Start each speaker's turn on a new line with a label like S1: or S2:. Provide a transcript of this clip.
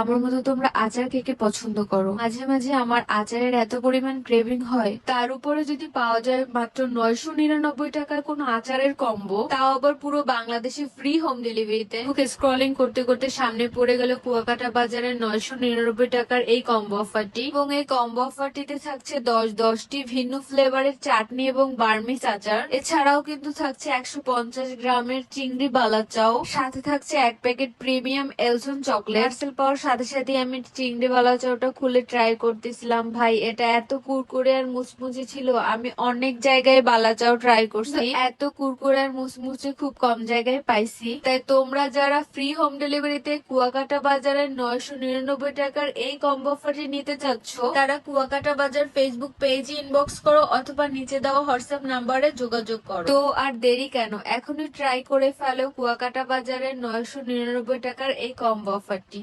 S1: আমার মতো তোমরা আচার কে পছন্দ করো? মাঝে মাঝে আমার আচারের এত পরিমাণ ক্রেভিং হয়, তার উপরে যদি পাওয়া যায় মাত্র নয়শো নিরানব্বই টাকার কোনো আচারের কম্বো তাও আবার পুরো বাংলাদেশে ফ্রি হোম ডেলিভারিতে স্ক্রলিং করতে করতে সামনে পড়ে গেল কুয়াকাটা বাজারের নয়শো নিরানব্বই টাকার এই কম্বো অফারটি এবং এই কম্বো অফারটিতে থাকছে দশ, দশটি ভিন্ন ফ্লেভারের চাটনি এবং বার্মিস আচার। এছাড়াও কিন্তু থাকছে একশো পঞ্চাশ গ্রামের চিংড়ি বালাচাও সাথে থাকছে এক প্যাকেট প্রিমিয়াম এলসন চকলেট পাওয়ার সাথে সাথে আমি চিংড়ি বালাচাওটা খুলে ট্রাই করতেছিলাম। ভাই, এটা এত কুরকুরে আর মুচমুচে ছিল, আমি অনেক জায়গায় বালাচাও ট্রাই করছি। এত কুরকুরে আর মুচমুচে খুব কম জায়গায় পাইছি। তাই তোমরা যারা ফ্রি হোম ডেলিভারিতে কুয়াকাটা বাজারের নয়শো নিরানব্বই টাকার এই কম্বো অফারটি নিতে চাচ্ছ, তারা কুয়াকাটা বাজার ফেসবুক পেজে ইনবক্স করো অথবা নিচে দেওয়া হোয়াটসঅ্যাপ নাম্বারে যোগাযোগ করো। তো আর দেরি কেন? এখনই ট্রাই করে ফেলো কুয়াকাটা বাজারের নয়শো নিরানব্বই টাকার এই কম্বো অফারটি